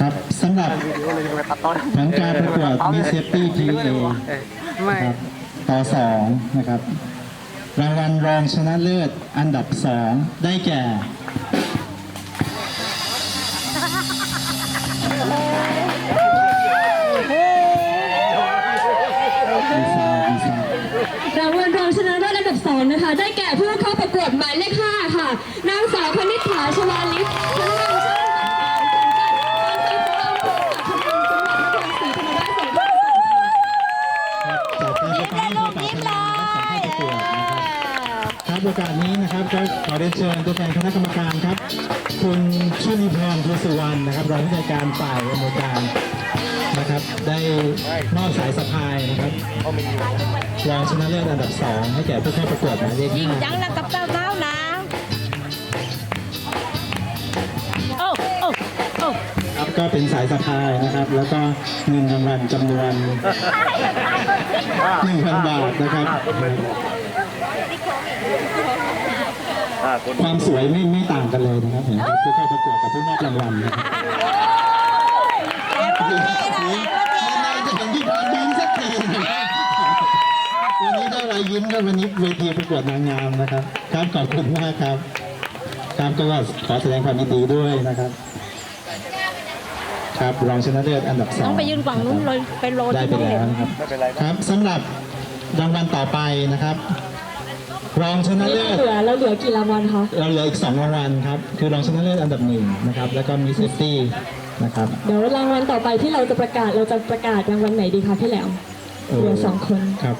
ครับสำหรับผลการประกวดมิเซฟตี้พีเอครับต่อสองนะครับ รางวัลรองชนะเลิศอันดับสองได้แก่รางวัลรองชนะเลิศอันดับสองนะคะ ได้แก่ผู้ อกาสนี้นะครับก็ขอเรียนเชิญตัวแทนคณะกรรมการครับ คุณชุนิพรภูสุวรรณนะครับรองผู้จัดการฝ่ายอำนวยการนะครับ ได้มอบสายสะพายนะครับรองชนะเลิศอันดับสองให้แก่ผู้เข้าประกวดหมายเลขยิงห้าจังแล้วกับเต้าเท้านะโอ้โอ้โอ้ครับก็เป็นสายสะพายนะครับ แล้วก็เงินรางวัลจำนวน1,000บาทนะครับ ความสวยไม่ไม่ต่างกันเลยนะครับเห็นไหมครับผู้เข้าประกวดกับผู้มอบรางวัลนะครับนานๆจะเห็นพี่พรยิ้มสักทีนะครับวันนี้ได้รอยยิ้มครับวันนี้เวทีประกวดนางงามนะครับครับขอบคุณมากครับครับก็ขอแสดงความยินดีด้วยนะครับ ครับรองชนะเลิศอันดับสองต้องไปยืนฝั่งนู้นเลยไปโรยได้ที่ไปนู้นแล้วนะครับครับสำหรับรางวัลต่อไปนะครับ รองชนะเลิศ เหลือเราเหลือกี่รางวัลคะ เราเหลืออีกสองรางวัลครับ คือรองชนะเลิศอันดับหนึ่งนะครับ แล้วก็มีเซฟตี้นะครับเดี๋ยวรางวัลต่อไปที่เราจะประกาศเราจะประกาศรางวัลไหนดีคะพี่แหลมเหลือสองคนครับ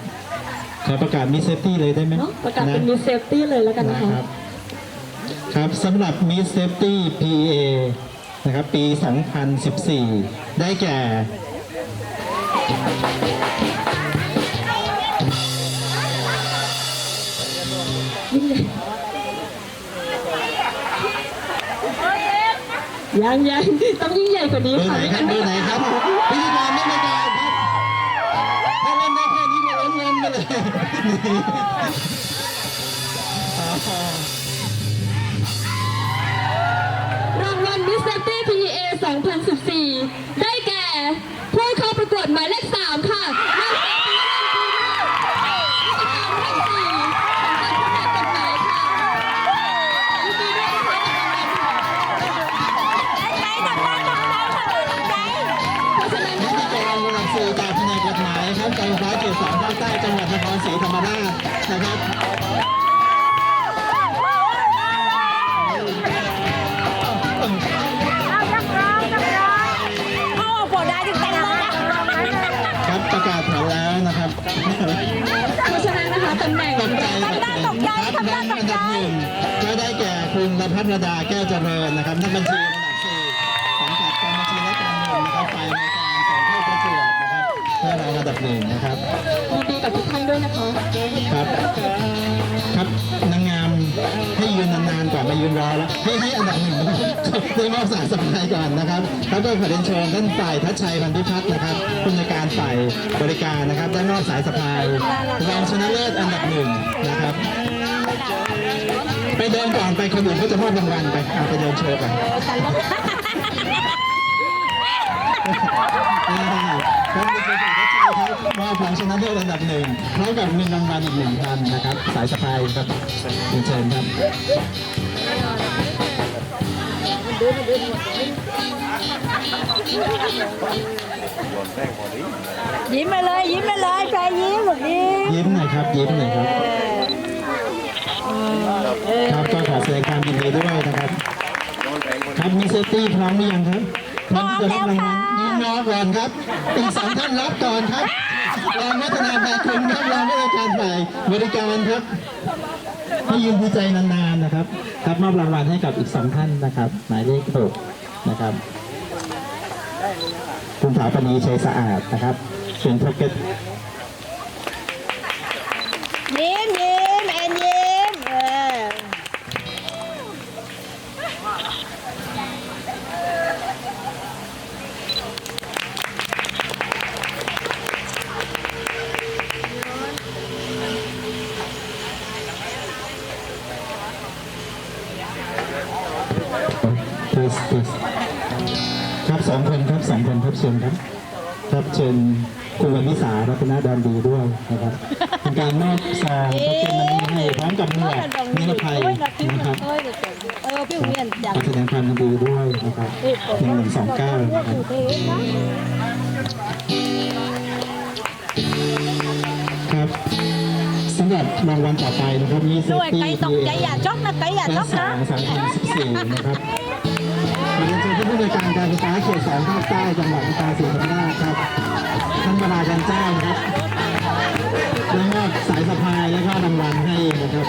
ขอประกาศมีเซฟตี้เลยได้ไหมเนาะประกาศเป็นมิสเซฟตี้เลยแล้วกันนะนะคะครับครับสำหรับมีเซฟตี้ PA นะครับ ปี 2014 ได้แก่ ยิ่งใหญ่ยังยังต้องยิ่งใหญ่กว่านี้เบอร์ค่ะไหนครับเบอร์ไหนครับพิธีกรไม่ประกาศครับถ้าเล่นได้แค่นี้ก็ล้นเงินไปเลยอ๋อรางวัลมิสเซฟตี้ PA 2014 ได้แก่ายครับารไฟฟ้าเขตสามภาคใต้จังหวัดนครศรีธรรมราชนะครับเอาปวดได้ถึงแต่ละครับประกาศผลแล้วนะครับเพราะฉะนั้นนะคะตำแหน่งตกใจตกใจครับดังอันดับหนึ่งก็ได้แก่คุณนภัทรดาแก้วเจริญนะครับนักบัญชีระดับสี่สังกัดกองบัญชีและการเงินนะครับฝ่าย นะครับเพื่อรองอันดับหนึ่งนะครับยินดีกับทุกท่านด้วยนะคะ ครับ ครับนางงามให้ยืนนานๆก่อนมายืนรอแล้วให้ให้อันดับหนึ่งได้มอบสายสมัยก่อนนะครับแล้วก็ขอเรียนเชิญท่านฝ่ายทัชชัยพันธิพัฒน์นะครับผู้ในวยการฝ่ายบริการนะครับได้มอบสายสะพายรองชนะเลิศอันดับหนึ่งนะครับ ไปเดินก่อนไปคนอื่นเขาจะมอบรางวัลไปเอาไปเดินโชว์กัน อ่าครับเป็นฝ่ายทัชชัยครับมชนะเลิศอันดับหนึ่งพร้อมกับเงินรางวัลอีกหนึ่งพันนะครับ สายสะพายครับเรียนเชิญครับยิ้มไปเลยยิ้มไปเลยใจยิ้มแบบนี้ยิ้มหน่อยครับยิ้มหน่อยครับครับก็ขอแสดงความยินดีด้วยนะครับครับมีเซฟตี้พร้อมหรือยังครับพร้อมที่จะรับรางวัลยืน รอก่อนครับอีกสองท่านรับก่อนครับรองวัฒนาภาคุณครับรองพัฒนาการฝ่ายบริการครับให้ยืนดีใจนานๆนะครับ ครับมอบรางวัลให้กับอีกสองท่านนะครับ หมายเลขหกนะครับคุณถาปณีชัยสะอาดนะครับส่วนพ็อกเก็ต ยิ้มยิ้มแอนยิ้มเออ please please ครับสองคนครับสองคนครับเชิญครับครับเชิญคุณวันวิสารัตนดอนดีด้วยนะครับเป็นการมอบซองพระเจ้ามันนี้ให้พร้อมกับหมวกนิรภัยนะครับเออพี่เวียนจังขอแสดงความยินดีด้วยนะครับหนึ่งหนึ่งสองเก้านะครับครับำหรับรางวัลต่อไปนะครับมีเซด้ฟวยตี้ไก่ตกใจอย่าช็อกนะไก่อย่าและช็อกสานะ มสามพันสิบสี่นะครับขอเรียนเชิญท่านผู้ในวยการการไฟฟ้าเขตสองภาคใต้จังหวัดนครศรีธรรมราชครับท่านประธานจันเจ้าครับแล้วก็สายสะพายแล้วก็รางวัลให้นะครับ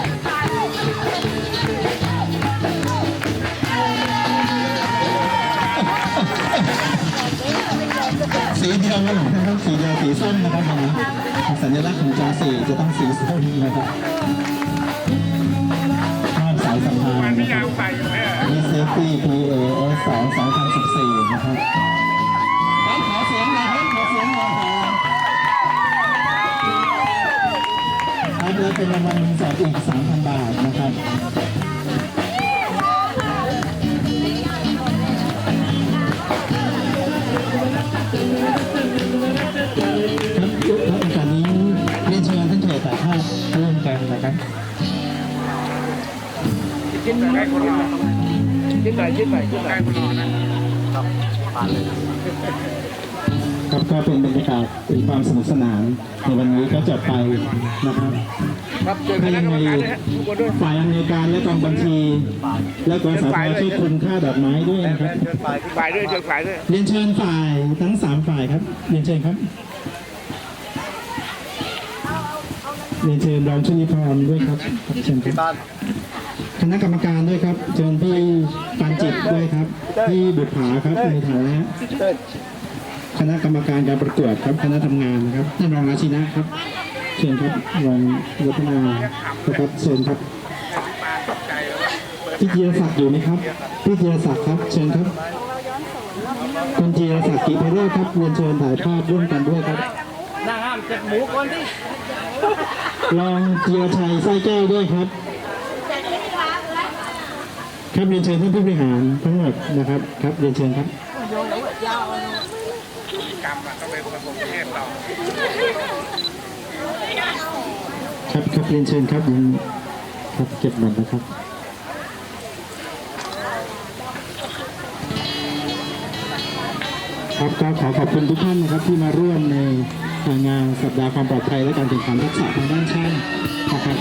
สีเดียวกันเหรอครับสีเดียวสีส้มนะครับวันนี้สัญลักษณ์ของจอสีจะต้องสีส้มนะครับภาพสายสัมพันธ์นะครับมีเซฟตี้ PAS 2 2014 นะครับขอขอเสียงหน่อยครับขอเสียงหน่อยครับครับแล้วเป็นรางวัลเงินสดอีก 3,000 บาทนะครับ นนะครับจิ้มหน่อยได้คนรอจิ้มหน่อยจิ้มหน่อยจิ้มหน่อยคนรอนะครับก็เป็นบรรยากาศเป็นความสนุกสนานในวันนี้ก็จบไปนะครับครับเจอคณะกรรมการด้วยฮะทุกคนด้วยฝ่ายอำนวยการและกองบัญชี และกสทช่วยคุณค่าดอกไม้ด้วยนะครับฝ่ายด้วยเจอฝ่ายด้วยเรียนเชิญฝ่ายทั้งสามฝ่ายครับเรียนเชิญครับ เรียนเชิญรองชุนิพรด้วยครับเชิญครับคณะกรรมการด้วยครับ เชิญพี่ปานจิตด้วยครับ พี่บุตรผาครับในฐานะคณะกรรมการการประกวดครับ คณะทำงานนะครับท่านรองราชินะครับ เชิญครับรองรัตนานะครับเชิญครับพี่จีรศักดิ์อยู่ไหมครับพี่จีรศักดิ์ครับเชิญครับคุณจีรศักดิ์กิเพโรครับเรียนเชิญถ่ายภาพร่วมกันด้วยครับนางห้ามเจ็บหมูคนที่ รองจีรชัยไส้แก้วด้วยครับ ครับเรียนเชิญท่านผู้บริหารทั้งหมดนะครับครับเรียนเชิญครับกรรมอะต้องเป็นระบบเทศต่อครับครับเรียนเชิญครับยังครับเก็บบัตรนะครับ ครับก็ขอขอบคุณทุกท่านนะครับที่มาร่วมในงานสัปดาห์ความปลอดภัยและการแข่งขันทักษะทางด้านช่างนะครับ